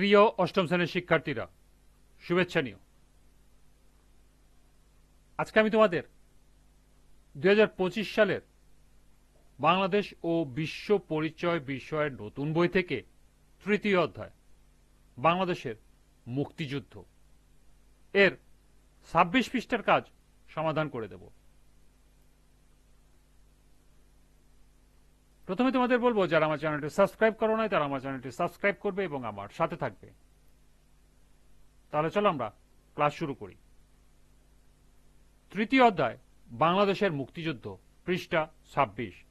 প্রিয় অষ্টম শ্রেণির শিক্ষার্থীরা, শুভেচ্ছা নিও। আজকে আমি তোমাদের দু হাজার পঁচিশ সালের বাংলাদেশ ও বিশ্ব পরিচয় বিষয়ের নতুন বই থেকে তৃতীয় অধ্যায়, বাংলাদেশের মুক্তিযুদ্ধ। এর ছাব্বিশ পৃষ্ঠার কাজ সমাধান করে দেব। প্রথমে তোমাদের বলব, যারা আমার চ্যানেলটি সাবস্ক্রাইব করো নাই, তারা আমার চ্যানেলটি সাবস্ক্রাইব করবে এবং আমার সাথে থাকবে। তাহলে চলো আমরা ক্লাস শুরু করি। তৃতীয় অধ্যায়, বাংলাদেশের মুক্তিযুদ্ধ, পৃষ্ঠা ছাব্বিশ।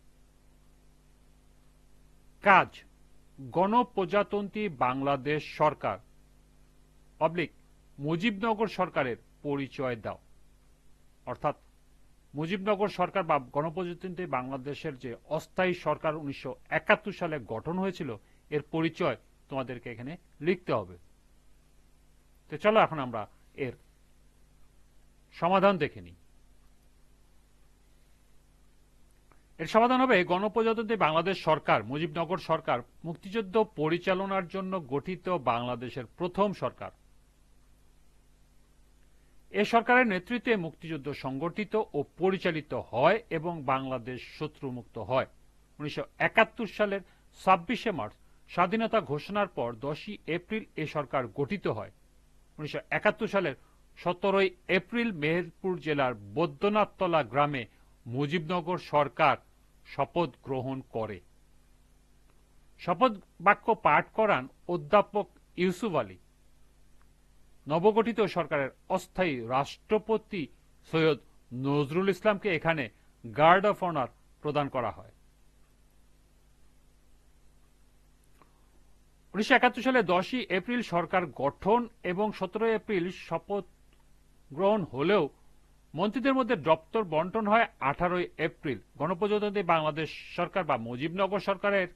কাজ, গণপ্রজাতন্ত্রী বাংলাদেশ সরকার। অবলিক মুজিবনগর সরকারের পরিচয় দাও। অর্থাৎ মুজিবনগর সরকার বা গণপ্রজাতন্ত্রী বাংলাদেশের যে অস্থায়ী সরকার উনিশশো সালে গঠন হয়েছিল, এর পরিচয় তোমাদেরকে এখানে লিখতে হবে। তো চলো এখন আমরা এর সমাধান দেখে নিই। এর সমাধান হবে, গণপ্রজাতন্ত্রী বাংলাদেশ সরকার, মুজিবনগর সরকার মুক্তিযুদ্ধ পরিচালনার জন্য গঠিত বাংলাদেশের প্রথম সরকার। এ সরকারের নেতৃত্বে মুক্তিযুদ্ধ সংগঠিত ও পরিচালিত হয় এবং বাংলাদেশ শত্রুমুক্ত হয়। উনিশশো একাত্তর সালের ছাব্বিশে মার্চ স্বাধীনতা ঘোষণার পর দশই এপ্রিল এ সরকার গঠিত হয়। উনিশশো একাত্তর সালের সতেরোই এপ্রিল মেহেরপুর জেলার বৈদ্যনাথতলা গ্রামে মুজিবনগর সরকার শপথ গ্রহণ করে। শপথ বাক্য পাঠ করান অধ্যাপক ইউসুফ আলী। নবগঠিত সরকারের অস্থায়ী রাষ্ট্রপতি সৈয়দ নজরুল ইসলামকে এখানে গার্ড অফ অনার প্রদান করা হয়। উনিশশো একাত্তর সালে দশই এপ্রিল সরকার গঠন এবং সতেরো এপ্রিল শপথ গ্রহণ হলেও মন্ত্রীদের মধ্যে দপ্তর বন্টন হয় আঠারোই এপ্রিল। গণপ্রজাতন্ত্রী বাংলাদেশ সরকার বা মুজিবনগর সরকারের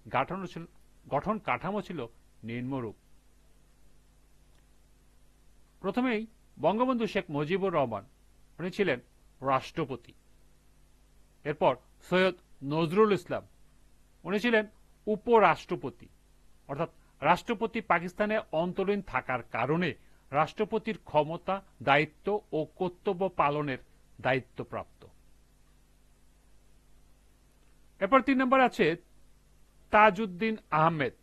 গঠন কাঠামো ছিল নিম্নরূপ। প্রথমেই বঙ্গবন্ধু শেখ মুজিবুর রহমান, উনি ছিলেন রাষ্ট্রপতি। এরপর সৈয়দ নজরুল ইসলাম, উনি ছিলেন উপরাষ্ট্রপতি। অর্থাৎ রাষ্ট্রপতি পাকিস্তানে অন্তরীণ থাকার কারণে রাষ্ট্রপতির ক্ষমতা, দায়িত্ব ও কর্তব্য পালনের দায়িত্বপ্রাপ্ত। এরপর তিন নম্বর আছে তাজউদ্দিন আহমেদ,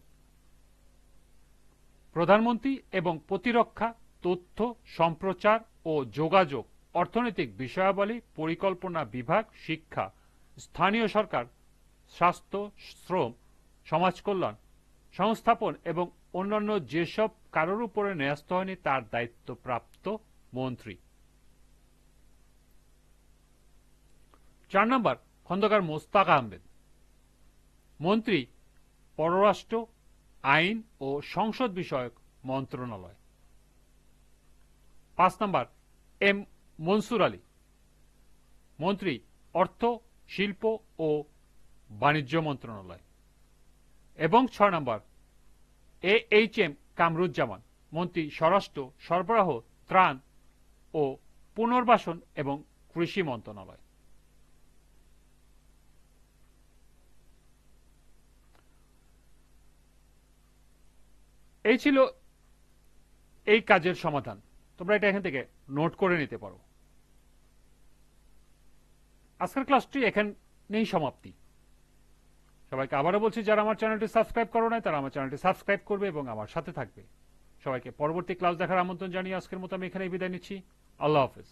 প্রধানমন্ত্রী এবং প্রতিরক্ষা তথ্য, সম্প্রচার ও যোগাযোগ, অর্থনৈতিক বিষয়াবলী, পরিকল্পনা বিভাগ, শিক্ষা, স্থানীয় সরকার, স্বাস্থ্য, শ্রম সমাজ কল্যাণ সংস্থাপন এবং অন্যান্য যেসব কারোর উপরে ন্যস্ত হয়নি তার দায়িত্বপ্রাপ্ত মন্ত্রী। চার নম্বর, খন্দকার মোস্তাক আহমেদ। মন্ত্রী, পররাষ্ট্র, আইন ও সংসদ বিষয়ক মন্ত্রণালয়। পাঁচ নম্বর, এম মনসুর আলী। মন্ত্রী, অর্থ, শিল্প ও বাণিজ্য মন্ত্রণালয়। এবং ছয় নম্বর এ এইচ এম কামরুজ্জামান, মন্ত্রী, স্বরাষ্ট্র সরবরাহ, ত্রাণ ও পুনর্বাসন এবং কৃষি মন্ত্রণালয়। এই ছিল এই কাজের সমাধান। তোমরা এটা এখান থেকে নোট করে নিতে পারো। আজকের ক্লাসটি এখানেই সমাপ্তি। সবাইকে আবারও বলছি, যারা আমার চ্যানেলটি সাবস্ক্রাইব করো নাই, তারা আমার চ্যানেলটি সাবস্ক্রাইব করবে এবং আমার সাথে থাকবে। সবাইকে পরবর্তী ক্লাস দেখার আমন্ত্রণ জানিয়ে আজকের মতো আমি এখানে বিদায় নিচ্ছি। আল্লাহ হাফেজ।